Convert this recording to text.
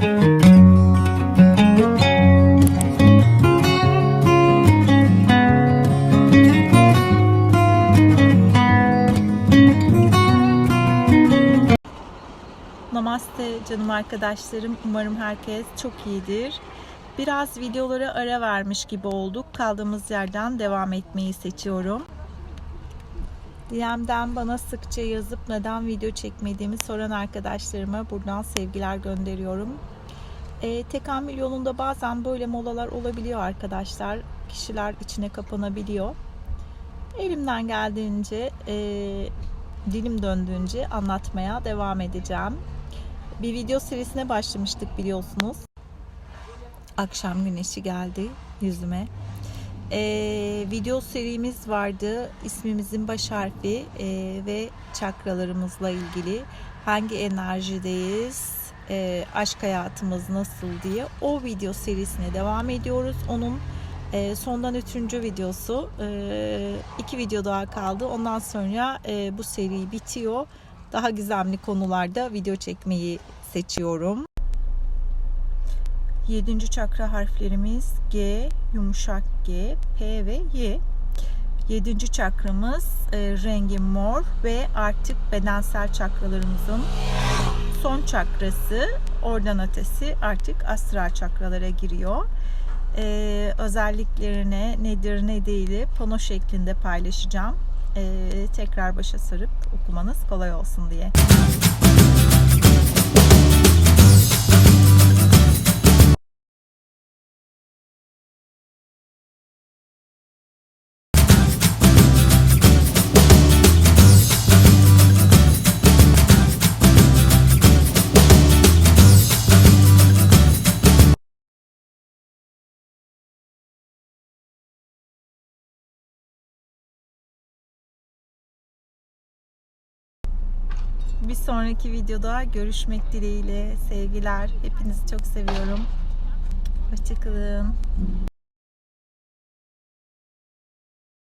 Namaste canım arkadaşlarım. Umarım herkes çok iyidir. Biraz videolara ara vermiş gibi olduk. Kaldığımız yerden devam etmeyi seçiyorum. DM'den bana sıkça yazıp neden video çekmediğimi soran arkadaşlarıma buradan sevgiler gönderiyorum. E, tekamül yolunda bazen böyle molalar olabiliyor arkadaşlar. Kişiler içine kapanabiliyor. Elimden geldiğince, e, dilim döndüğünce anlatmaya devam edeceğim. Bir video serisine başlamıştık biliyorsunuz. Akşam güneşi geldi yüzüme. Ee, video serimiz vardı. İsmimizin baş harfi e, ve çakralarımızla ilgili hangi enerjideyiz, e, aşk hayatımız nasıl diye o video serisine devam ediyoruz. Onun e, sondan üçüncü videosu. E, iki video daha kaldı. Ondan sonra e, bu seri bitiyor. Daha gizemli konularda video çekmeyi seçiyorum. Yedinci çakra harflerimiz G, yumuşak G, P ve Y. Yedinci çakramız e, rengi mor ve artık bedensel çakralarımızın son çakrası. Oradan ötesi artık astral çakralara giriyor. E, özelliklerine nedir ne değili pano şeklinde paylaşacağım. E, tekrar başa sarıp okumanız kolay olsun diye. Bir sonraki videoda görüşmek dileğiyle. Sevgiler. Hepinizi çok seviyorum. Hoşçakalın.